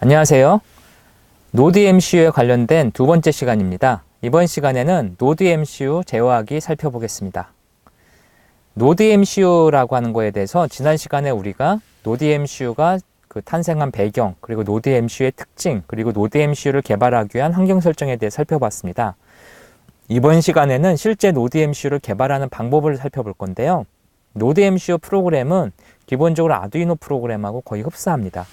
안녕하세요. 노드 MCU에 관련된 두 번째 시간입니다. 이번 시간에는 노드 MCU 제어하기 살펴보겠습니다. 노드 MCU라고 하는 거에 대해서 지난 시간에 우리가 노드 MCU가 그 탄생한 배경, 그리고 노드 MCU의 특징, 그리고 노드 MCU를 개발하기 위한 환경 설정에 대해 살펴봤습니다. 이번 시간에는 실제 노드 MCU를 개발하는 방법을 살펴볼 건데요. 노드 MCU 프로그램은 기본적으로 아두이노 프로그램하고 거의 흡사합니다.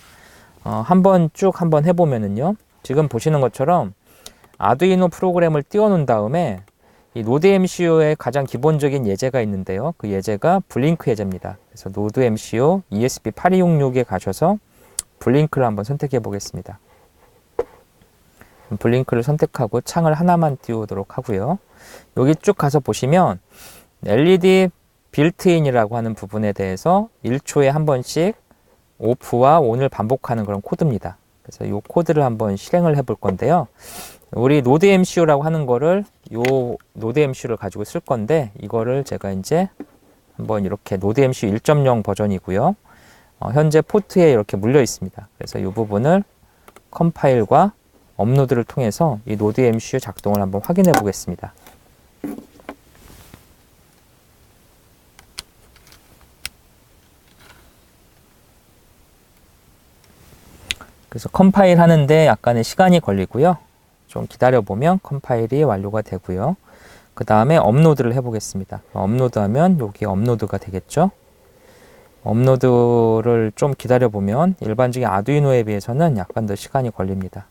어, 한번 쭉 한번 해보면은요. 지금 보시는 것처럼 아두이노 프로그램을 띄워놓은 다음에 이 노드 MCU의 가장 기본적인 예제가 있는데요. 그 예제가 블링크 예제입니다. 그래서 노드 MCU ESP8266에 가셔서 블링크를 한번 선택해 보겠습니다. 블링크를 선택하고 창을 하나만 띄우도록 하고요. 여기 쭉 가서 보시면 LED 빌트인이라고 하는 부분에 대해서 1초에 한 번씩 오프와 온을 반복하는 그런 코드입니다. 그래서 이 코드를 한번 실행을 해볼 건데요. 우리 노드 MCU라고 하는 거를 요 노드 MCU를 가지고 쓸 건데 이거를 제가 이제 한번 이렇게 노드 MCU 1.0 버전이고요. 어, 현재 포트에 이렇게 물려 있습니다. 그래서 이 부분을 컴파일과 업로드를 통해서 이 노드 MCU 작동을 한번 확인해 보겠습니다. 그래서 컴파일 하는데 약간의 시간이 걸리고요. 좀 기다려 보면 컴파일이 완료가 되고요. 그 다음에 업로드를 해보겠습니다. 업로드하면 여기 업로드가 되겠죠. 업로드를 좀 기다려 보면 일반적인 아두이노에 비해서는 약간 더 시간이 걸립니다.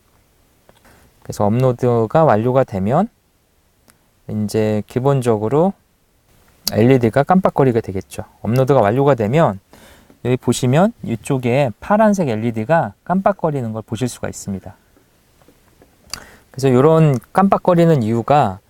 그래서 업로드가 완료가 되면 이제 기본적으로 LED가 깜빡거리게 되겠죠. 업로드가 완료가 되면 여기 보시면 이쪽에 파란색 LED가 깜빡거리는 걸 보실 수가 있습니다. 그래서 이런 깜빡거리는 이유가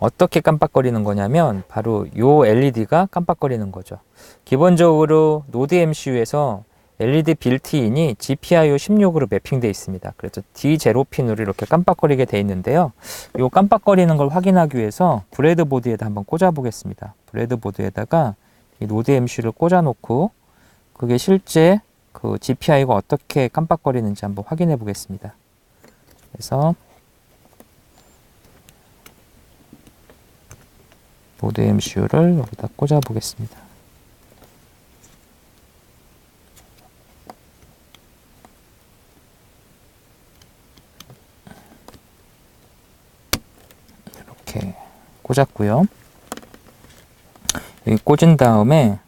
어떻게 깜빡거리는 거냐면 바로 이 LED가 깜빡거리는 거죠. 기본적으로 노드 MCU에서 LED 빌트인이 GPIO 16으로 매핑되어 있습니다. 그래서 D0 핀으로 이렇게 깜빡거리게 되어 있는데요. 이 깜빡거리는 걸 확인하기 위해서 브레드보드에다 한번 꽂아 보겠습니다. 브레드보드에다가 이 노드 MCU를 꽂아 놓고 그게 실제 그 GPI가 어떻게 깜빡거리는지 한번 확인해 보겠습니다. 그래서 노드 MCU를 여기다 꽂아 보겠습니다. 이렇게 꽂았고요. 꽂은 다음에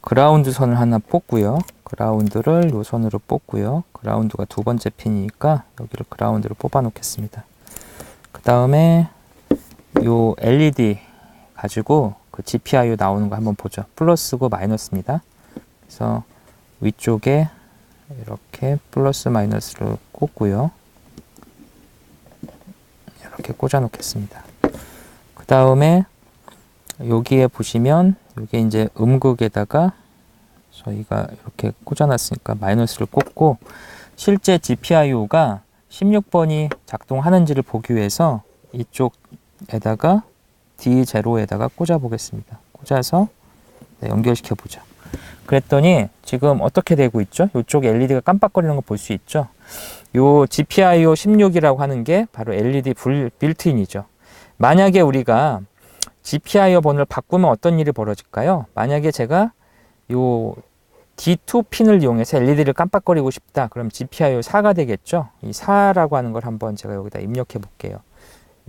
그라운드 선을 하나 뽑고요. 그라운드를 요 선으로 뽑고요. 그라운드가 두 번째 핀이니까 여기를 그라운드로 뽑아 놓겠습니다. 그 다음에 요 LED 가지고 그 GPIO 나오는 거 한번 보죠. 플러스고 마이너스입니다. 그래서 위쪽에 이렇게 플러스 마이너스를 꽂고요. 이렇게 꽂아 놓겠습니다. 그 다음에 여기에 보시면 이게 이제 음극에다가 저희가 이렇게 꽂아놨으니까 마이너스를 꽂고 실제 GPIO가 16번이 작동하는지를 보기 위해서 이쪽에다가 D0에다가 꽂아 보겠습니다. 꽂아서 네, 연결시켜 보죠. 그랬더니 지금 어떻게 되고 있죠? 이쪽 LED가 깜빡거리는 거 볼 수 있죠? 요 GPIO 16이라고 하는 게 바로 LED 불, 빌트인이죠. 만약에 우리가 GPIO 번호를 바꾸면 어떤 일이 벌어질까요? 만약에 제가 요 D2 핀을 이용해서 LED를 깜빡거리고 싶다. 그럼 GPIO 4가 되겠죠? 이 4라고 하는 걸 한번 제가 여기다 입력해 볼게요.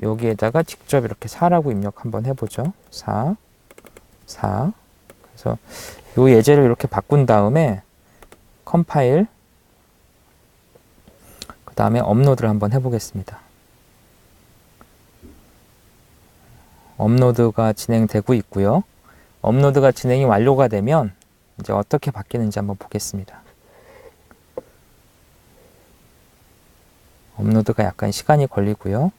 여기에다가 직접 이렇게 4라고 입력 한번 해보죠. 4, 4. 그래서 요 예제를 이렇게 바꾼 다음에 컴파일, 그 다음에 업로드를 한번 해보겠습니다. 업로드가 진행되고 있고요. 업로드가 진행이 완료가 되면 이제 어떻게 바뀌는지 한번 보겠습니다. 업로드가 약간 시간이 걸리고요.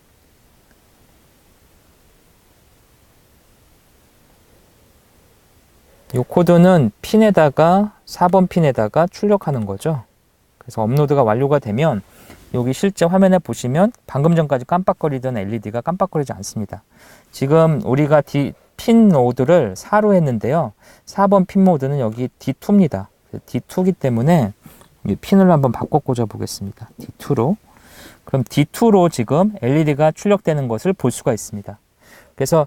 이 코드는 핀에다가 4번 핀에다가 출력하는 거죠. 그래서 업로드가 완료가 되면 여기 실제 화면에 보시면 방금 전까지 깜빡거리던 LED가 깜빡거리지 않습니다. 지금 우리가 D, 핀 노드를 4로 했는데요. 4번 핀 모드는 여기 D2입니다. D2이기 때문에 이 핀을 한번 바꿔 꽂아 보겠습니다. D2로. 그럼 D2로 지금 LED가 출력되는 것을 볼 수가 있습니다. 그래서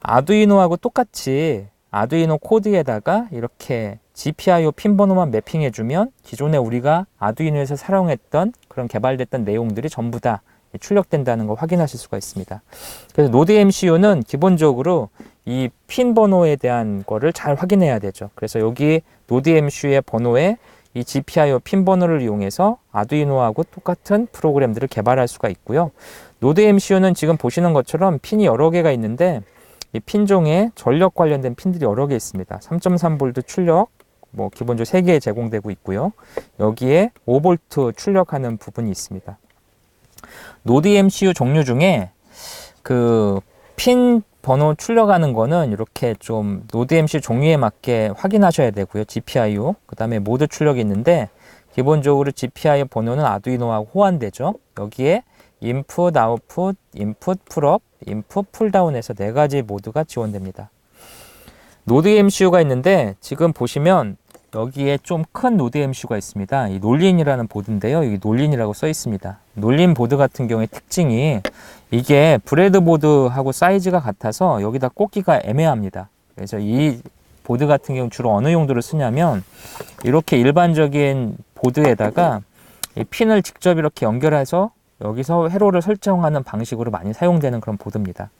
아두이노하고 똑같이 아두이노 코드에다가 이렇게 GPIO 핀 번호만 매핑해주면 기존에 우리가 아두이노에서 사용했던 그런 개발됐던 내용들이 전부 다 출력된다는 걸 확인하실 수가 있습니다. 그래서 노드 MCU는 기본적으로 이 핀 번호에 대한 거를 잘 확인해야 되죠. 그래서 여기 노드 MCU의 번호에 이 GPIO 핀 번호를 이용해서 아두이노하고 똑같은 프로그램들을 개발할 수가 있고요. 노드 MCU는 지금 보시는 것처럼 핀이 여러 개가 있는데 이 핀종에 전력 관련된 핀들이 여러 개 있습니다. 3.3V 출력, 뭐 기본적으로 3개 제공되고 있고요. 여기에 5V 출력하는 부분이 있습니다. 노드 MCU 종류 중에 그 핀 번호 출력하는 거는 이렇게 좀 노드 MCU 종류에 맞게 확인하셔야 되고요. GPIO, 그 다음에 모드 출력이 있는데 기본적으로 GPIO 번호는 아두이노하고 호환되죠. 여기에 인풋, 아웃풋, 인풋, 풀업, 인풋, 풀다운에서 네 가지 모드가 지원됩니다. 노드 MCU가 있는데 지금 보시면 여기에 좀 큰 노드 MCU가 있습니다. 이 놀린이라는 보드인데요. 여기 놀린이라고 써 있습니다. 놀린 보드 같은 경우에 특징이 이게 브레드보드하고 사이즈가 같아서 여기다 꽂기가 애매합니다. 그래서 이 보드 같은 경우 주로 어느 용도로 쓰냐면 이렇게 일반적인 보드에다가 이 핀을 직접 이렇게 연결해서 여기서 회로를 설정하는 방식으로 많이 사용되는 그런 보드입니다.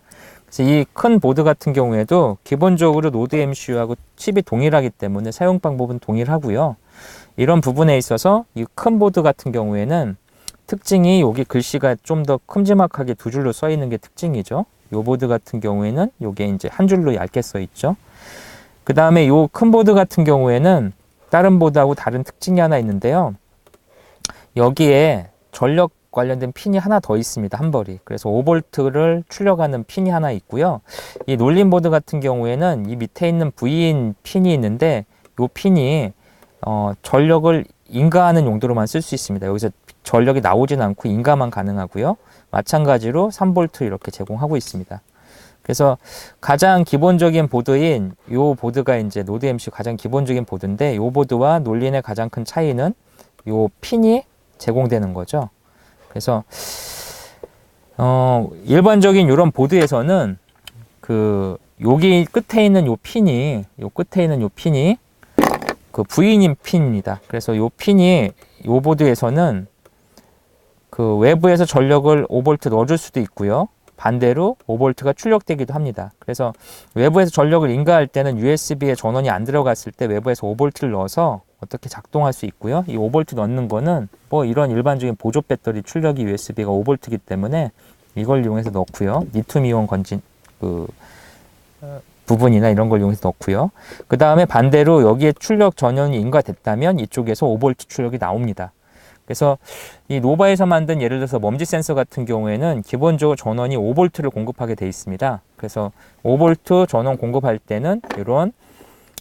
이 큰 보드 같은 경우에도 기본적으로 노드 MCU하고 칩이 동일하기 때문에 사용 방법은 동일하고요. 이런 부분에 있어서 이 큰 보드 같은 경우에는 특징이 여기 글씨가 좀 더 큼지막하게 두 줄로 써 있는 게 특징이죠. 요 보드 같은 경우에는 요게 이제 한 줄로 얇게 써 있죠. 그 다음에 요 큰 보드 같은 경우에는 다른 보드하고 다른 특징이 하나 있는데요. 여기에 전력 관련된 핀이 하나 더 있습니다. 한 벌이. 그래서 5볼트를 출력하는 핀이 하나 있고요. 이 놀림보드 같은 경우에는 이 밑에 있는 V인 핀이 있는데 이 핀이 어, 전력을 인가하는 용도로만 쓸 수 있습니다. 여기서 전력이 나오진 않고 인가만 가능하고요. 마찬가지로 3볼트 이렇게 제공하고 있습니다. 그래서 가장 기본적인 보드인 이 보드가 이제 노드 MC 가장 기본적인 보드인데 이 보드와 놀린의 가장 큰 차이는 이 핀이 제공되는 거죠. 그래서 어, 일반적인 이런 보드에서는 그 여기 끝에 있는 요 핀이 요 끝에 있는 요 핀이 그 V인 핀입니다. 그래서 요 핀이 요 보드에서는 그 외부에서 전력을 5V 넣어줄 수도 있고요. 반대로 5V가 출력되기도 합니다. 그래서 외부에서 전력을 인가할 때는 USB에 전원이 안 들어갔을 때 외부에서 5V를 넣어서 어떻게 작동할 수 있고요. 이 5V 넣는 거는 뭐 이런 일반적인 보조 배터리 출력이 USB가 5V이기 때문에 이걸 이용해서 넣고요. 리튬이온 건진 그 어, 부분이나 이런 걸 이용해서 넣고요. 그 다음에 반대로 여기에 출력 전원이 인가됐다면 이쪽에서 5V 출력이 나옵니다. 그래서 이 노바에서 만든 예를 들어서 먼지 센서 같은 경우에는 기본적으로 전원이 5V를 공급하게 되어 있습니다. 그래서 5V 전원 공급할 때는 이런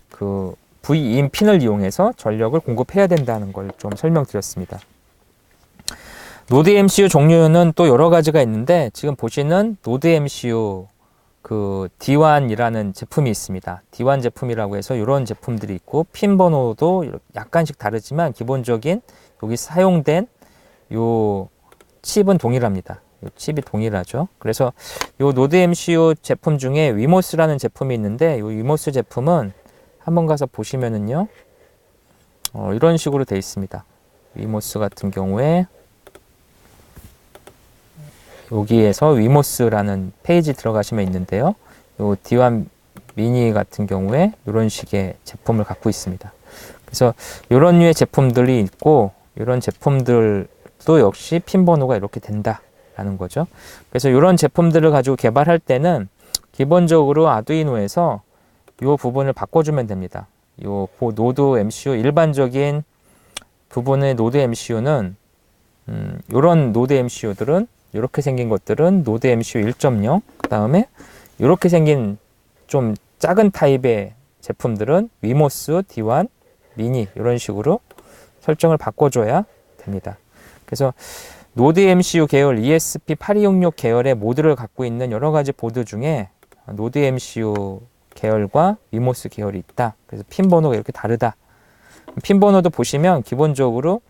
그 V인 핀을 이용해서 전력을 공급해야 된다는 걸 좀 설명드렸습니다. 노드 MCU 종류는 또 여러 가지가 있는데 지금 보시는 노드 MCU 그 D1이라는 제품이 있습니다. D1 제품이라고 해서 이런 제품들이 있고 핀 번호도 약간씩 다르지만 기본적인 여기 사용된 요 칩은 동일합니다. 요 칩이 동일하죠. 그래서 요 노드 MCU 제품 중에 위모스라는 제품이 있는데 요 위모스 제품은 한번 가서 보시면은요. 어, 이런 식으로 되어 있습니다. 위모스 같은 경우에 여기에서 위모스라는 페이지 들어가시면 있는데요. 요 D1 미니 같은 경우에 이런 식의 제품을 갖고 있습니다. 그래서 이런 류의 제품들이 있고 이런 제품들도 역시 핀 번호가 이렇게 된다라는 거죠. 그래서 이런 제품들을 가지고 개발할 때는 기본적으로 아두이노에서 이 부분을 바꿔주면 됩니다. 요 노드 MCU 일반적인 부분의 노드 MCU는 음, 이런 노드 MCU들은 이렇게 생긴 것들은 노드 MCU 1.0, 그 다음에 이렇게 생긴 좀 작은 타입의 제품들은 위모스, D1, 미니 이런 식으로 설정을 바꿔줘야 됩니다. 그래서 노드 MCU 계열 ESP8266 계열의 모드를 갖고 있는 여러 가지 보드 중에 노드 MCU 계열과 위모스 계열이 있다. 그래서 핀 번호가 이렇게 다르다. 핀 번호도 보시면 기본적으로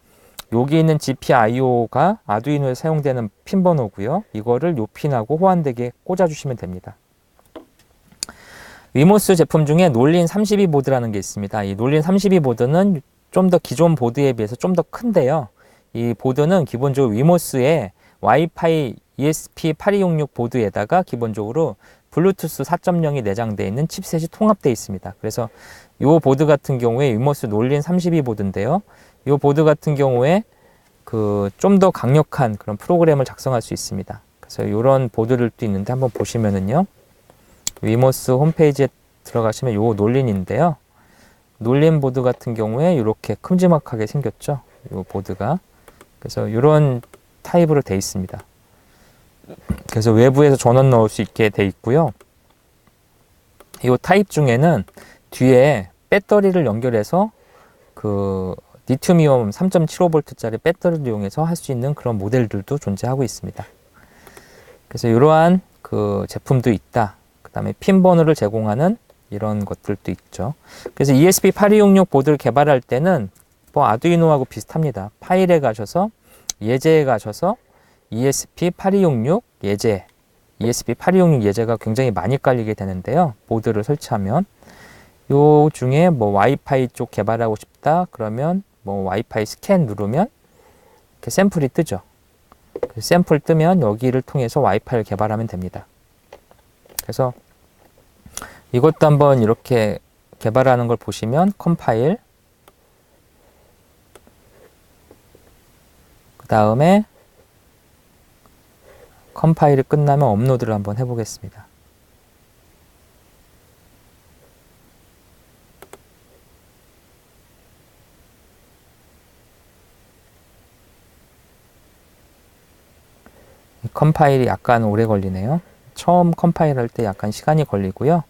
여기 있는 GPIO가 아두이노에 사용되는 핀 번호고요. 이거를 요 핀하고 호환되게 꽂아주시면 됩니다. 위모스 제품 중에 놀린 32 보드라는 게 있습니다. 이 놀린 32 보드는 좀 더 기존 보드에 비해서 좀 더 큰데요. 이 보드는 기본적으로 위모스의 와이파이 ESP8266 보드에다가 기본적으로 블루투스 4.0이 내장되어 있는 칩셋이 통합되어 있습니다. 그래서 이 보드 같은 경우에 위모스 놀린 32 보드인데요. 이 보드 같은 경우에 그 좀 더 강력한 그런 프로그램을 작성할 수 있습니다. 그래서 이런 보드들도 있는데 한번 보시면은요. 위모스 홈페이지에 들어가시면 요 놀린인데요. 놀린 보드 같은 경우에 이렇게 큼지막하게 생겼죠. 이 보드가. 그래서 이런 타입으로 돼 있습니다. 그래서 외부에서 전원 넣을 수 있게 돼 있고요. 이 타입 중에는 뒤에 배터리를 연결해서 그 리튬이온 3.75V짜리 배터리를 이용해서 할 수 있는 그런 모델들도 존재하고 있습니다. 그래서 이러한 그 제품도 있다. 그 다음에 핀 번호를 제공하는 이런 것들도 있죠. 그래서 ESP8266 보드를 개발할 때는 뭐 아두이노하고 비슷합니다. 파일에 가셔서 예제에 가셔서 ESP8266 예제, ESP8266 예제가 굉장히 많이 깔리게 되는데요. 보드를 설치하면 요 중에 뭐 와이파이 쪽 개발하고 싶다 그러면 뭐 와이파이 스캔 누르면 이렇게 샘플이 뜨죠. 그 샘플 뜨면 여기를 통해서 와이파이를 개발하면 됩니다. 그래서 이것도 한번 이렇게 개발하는 걸 보시면 컴파일 그 다음에 컴파일이 끝나면 업로드를 한번 해보겠습니다. 컴파일이 약간 오래 걸리네요. 처음 컴파일 할 때 약간 시간이 걸리고요.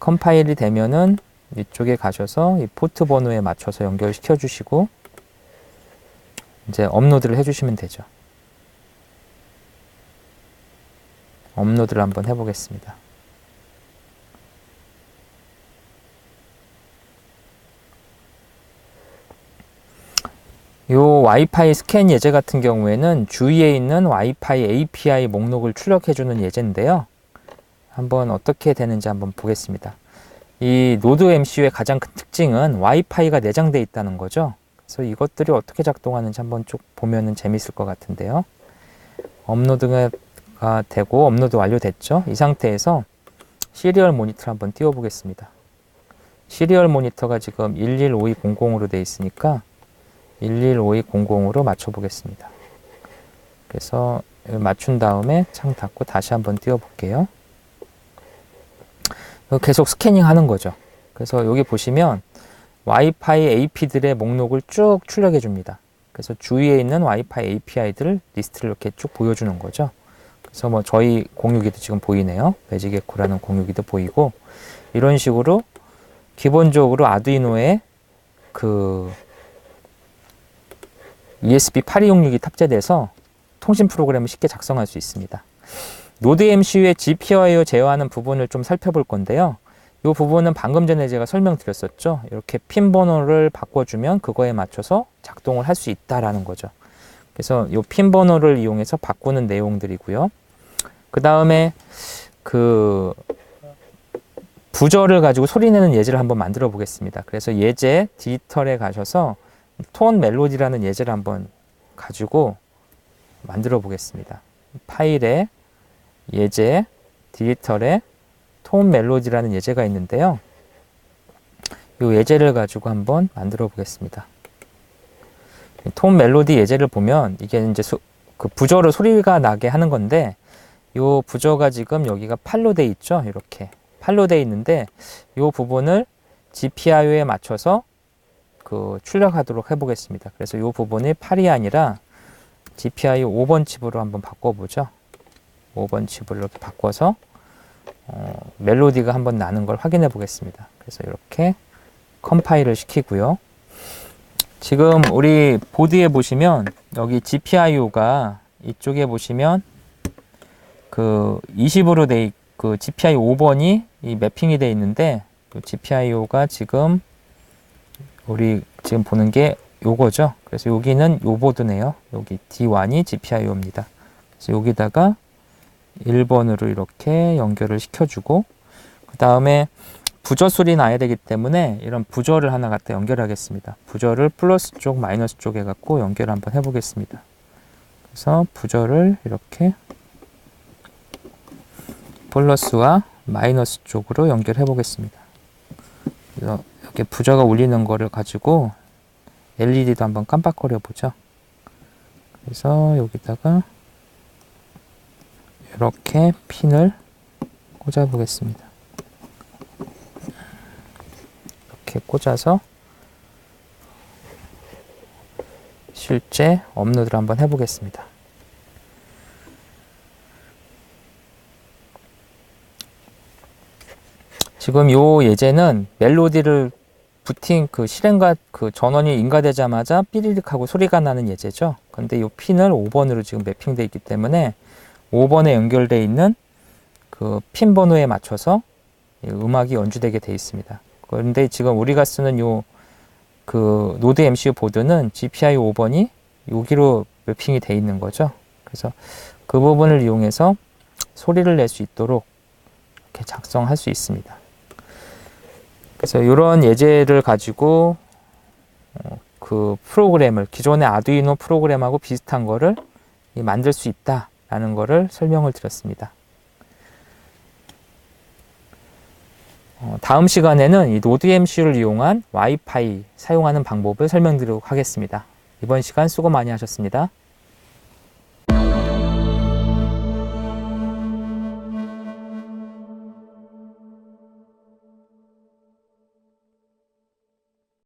컴파일이 되면은 이쪽에 가셔서 이 포트 번호에 맞춰서 연결시켜 주시고 이제 업로드를 해 주시면 되죠. 업로드를 한번 해보겠습니다. 요 와이파이 스캔 예제 같은 경우에는 주위에 있는 와이파이 API 목록을 출력해주는 예제인데요. 한번 어떻게 되는지 한번 보겠습니다. 이 노드 MCU의 가장 큰 특징은 와이파이가 내장되어 있다는 거죠. 그래서 이것들이 어떻게 작동하는지 한번 쭉 보면은 재밌을 것 같은데요. 업로드가 되고 업로드 완료됐죠. 이 상태에서 시리얼 모니터를 한번 띄워 보겠습니다. 시리얼 모니터가 지금 115200으로 되어 있으니까 115200으로 맞춰 보겠습니다. 그래서 맞춘 다음에 창 닫고 다시 한번 띄워 볼게요. 계속 스캐닝 하는 거죠. 그래서 여기 보시면 와이파이 AP들의 목록을 쭉 출력해 줍니다. 그래서 주위에 있는 와이파이 API들 리스트를 이렇게 쭉 보여주는 거죠. 그래서 뭐 저희 공유기도 지금 보이네요. 매직에코라는 공유기도 보이고 이런 식으로 기본적으로 아두이노에 그 ESP8266이 탑재돼서 통신 프로그램을 쉽게 작성할 수 있습니다. 노드 MCU의 GPIO 제어하는 부분을 좀 살펴볼 건데요. 이 부분은 방금 전에 제가 설명드렸었죠. 이렇게 핀 번호를 바꿔주면 그거에 맞춰서 작동을 할 수 있다라는 거죠. 그래서 이 핀 번호를 이용해서 바꾸는 내용들이고요. 그 다음에 그 부저를 가지고 소리내는 예제를 한번 만들어 보겠습니다. 그래서 예제 디지털에 가셔서 톤 멜로디라는 예제를 한번 가지고 만들어 보겠습니다. 파일에 예제 디지털에 톤 멜로디라는 예제가 있는데요. 이 예제를 가지고 한번 만들어 보겠습니다. 톤 멜로디 예제를 보면 이게 이제 수, 그 부저로 소리가 나게 하는 건데 이 부저가 지금 여기가 팔로 돼 있죠. 이렇게 팔로 돼 있는데 이 부분을 GPIO에 맞춰서 그 출력하도록 해보겠습니다. 그래서 이 부분이 8이 아니라 GPIO 5번 칩으로 한번 바꿔보죠. 5번 칩을 이렇게 바꿔서 어, 멜로디가 한번 나는 걸 확인해 보겠습니다. 그래서 이렇게 컴파일을 시키고요. 지금 우리 보드에 보시면 여기 GPIO가 이쪽에 보시면 그 20으로 돼, 그 GPIO 5번이 이 매핑이 돼 있는데 그 GPIO가 지금 우리 지금 보는 게 요거죠. 그래서 여기는 요 보드네요. 여기 D1이 GPIO입니다. 그래서 여기다가 1번으로 이렇게 연결을 시켜주고 그 다음에 부저 수리 나야 되기 때문에 이런 부저를 하나 갖다 연결하겠습니다. 부저를 플러스 쪽, 마이너스 쪽에 갖고 연결 한번 해보겠습니다. 그래서 부저를 이렇게 플러스와 마이너스 쪽으로 연결해 보겠습니다. 이렇게 부저가 울리는 거를 가지고 LED도 한번 깜빡거려 보죠. 그래서 여기다가 이렇게 핀을 꽂아 보겠습니다. 이렇게 꽂아서 실제 업로드를 한번 해보겠습니다. 지금 요 예제는 멜로디를 부팅 그 실행과 그 전원이 인가되자마자 삐리릭 하고 소리가 나는 예제죠. 근데 요 핀을 5번으로 지금 매핑돼 있기 때문에 5번에 연결돼 있는 그 핀 번호에 맞춰서 이 음악이 연주되게 돼 있습니다. 그런데 지금 우리가 쓰는 요 그 노드 MCU 보드는 GPI 5번이 여기로 매핑이 돼 있는 거죠. 그래서 그 부분을 이용해서 소리를 낼 수 있도록 이렇게 작성할 수 있습니다. 그래서 이런 예제를 가지고 어, 그 프로그램을 기존의 아두이노 프로그램하고 비슷한 거를 이 만들 수 있다 라는 거를 설명을 드렸습니다. 어, 다음 시간에는 이 노드 MCU를 이용한 와이파이 사용하는 방법을 설명드리도록 하겠습니다. 이번 시간 수고 많이 하셨습니다.